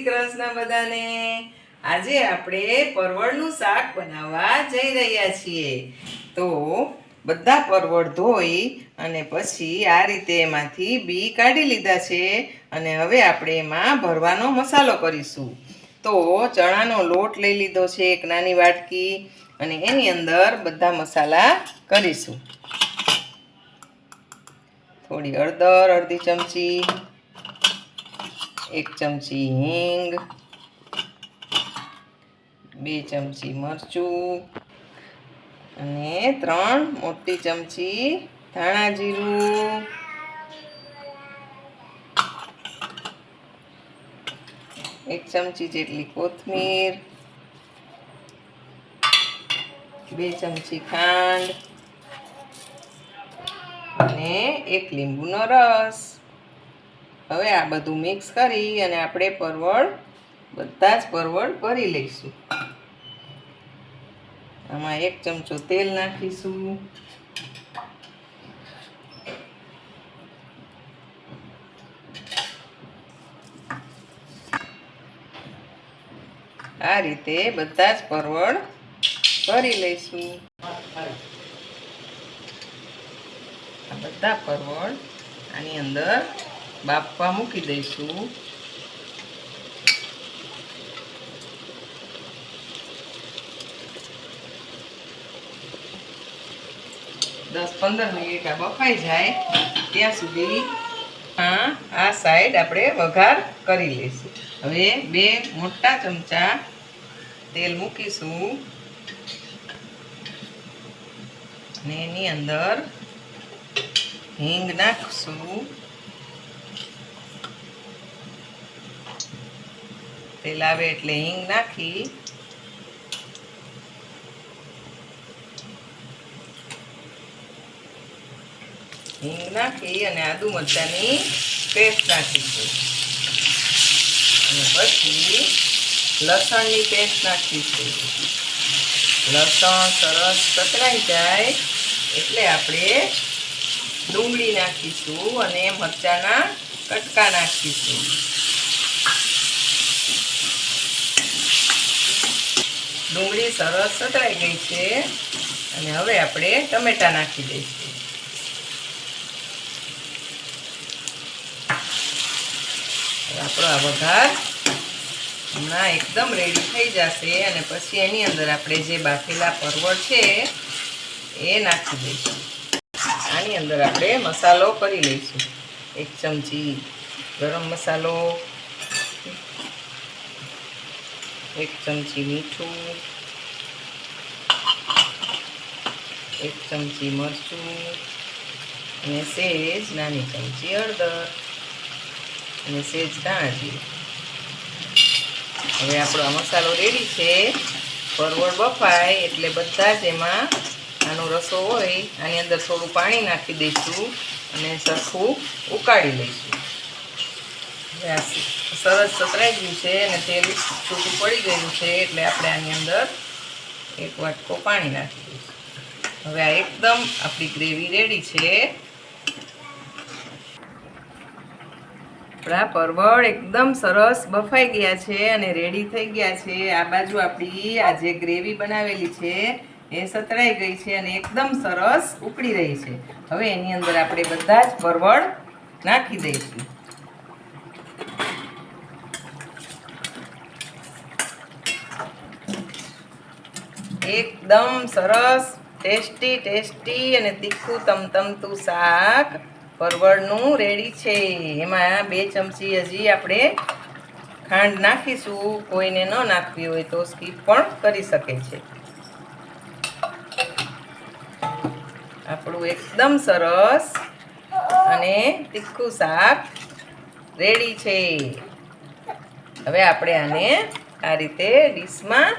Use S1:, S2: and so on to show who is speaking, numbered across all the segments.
S1: શ્રી કૃષ્ણ બધાને. આજે આપણે પરવળનું શાક બનાવવા જઈ રહ્યા છીએ. તો બધા પરવળ ધોઈ અને પછી આ રીતે એમાંથી બી કાઢી લીધા છે અને હવે આપણે એમાં ભરવાનો મસાલો કરીશું. તો ચણાનો લોટ લઈ લીધો છે એક નાની વાટકી અને એની અંદર બધા મસાલા કરીશું. થોડી હળદર, અડધી ચમચી એક ચમચી હિંગ, બે ચમચી મરચું અને ત્રણ મોટી ચમચી ધાણા જીરું. એક ચમચી જેટલી કોથમીર, બે ચમચી ખાંડ અને એક લીંબુનો રસ. હવે આ બધું મિક્સ કરી અને આપણે પરવળ, બધા જ પરવળ ભરી લઈશું. આમાં એક ચમચો તેલ નાખીશું. આ રીતે બધા જ પરવળ ભરી લઈશું. બધા પરવળ આની અંદર બાફવા મૂકી દઈશું. દસ પંદર મિનિટ આ બફાઈ જાય, ત્યાં સુધી આ સાઈડ આપણે વઘાર કરી લઈશું. હવે બે મોટા ચમચા તેલ મૂકીશું. ને એની અંદર હિંગ નાખશું. તેલ આવે એટલે હિંગ નાખી. હિંગ નાખી અને આદુ મરચાંની પેસ્ટ નાખીશું. અને પછી લસણની પેસ્ટ નાખીશું. લસણ સરસ કતરાઈ જાય એટલે આપણે ડુંગળી નાખીશું અને મરચાના કટકા નાખીશું. ડુંગળી સરસ સતરાઈ ગઈ છે. અને હવે આપણે ટમેટા નાખી દઈશું. આપણો આ વઘાર હમણાં એકદમ રેડી થઈ જશે. અને પછી એની અંદર આપણે જે બાફેલા પરવળ છે, એ નાખી દઈશું. આની અંદર આપણે મસાલો કરી લઈશું. એક ચમચી ગરમ મસાલો. એક ચમચી મીઠું, એક ચમચી મરચું અને સેજ, નાની ચમચી હળદર અને સેજ ધાણા જીરું. હવે આપણો આ મસાલો રેડી છે. પરવળ બફાય એટલે બધા જ એમાં આનો રસો હોય, આની અંદર થોડું પાણી નાખી દઈશું અને સરખું ઉકાળી લઈશું. હવે આ સરસ સતરાઈ ગયું છે અને તેલ છૂટું પડી ગયું છે એટલે આપણે આની અંદર એક વાટકો પાણી નાખી હવે આ એકદમ આપણી ગ્રેવી રેડી છે. આપણા પરવળ એકદમ સરસ બફાઈ ગયા છે અને રેડી થઈ ગયા છે. આ બાજુ આપણી આ જે ગ્રેવી બનાવેલી છે એ સતરાઈ ગઈ છે અને એકદમ સરસ ઉકળી રહી છે. હવે એની અંદર આપણે બધા જ પરવળ નાખી દઈશું. એકદમ સરસ, ટેસ્ટી ટેસ્ટી અને તીખું તમતમતું શાક પરવળનું રેડી છે. એમાં બે ચમચી હજી આપણે ખાંડ નાખીશું. કોઈને ન નાખવી હોય તો સ્કીપ પણ કરી શકે છે. આપણું એકદમ સરસ અને તીખું શાક રેડી છે. હવે આપણે આને આ રીતે ડીશમાં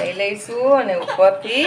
S1: લઈ લઈશું અને ઉપરથી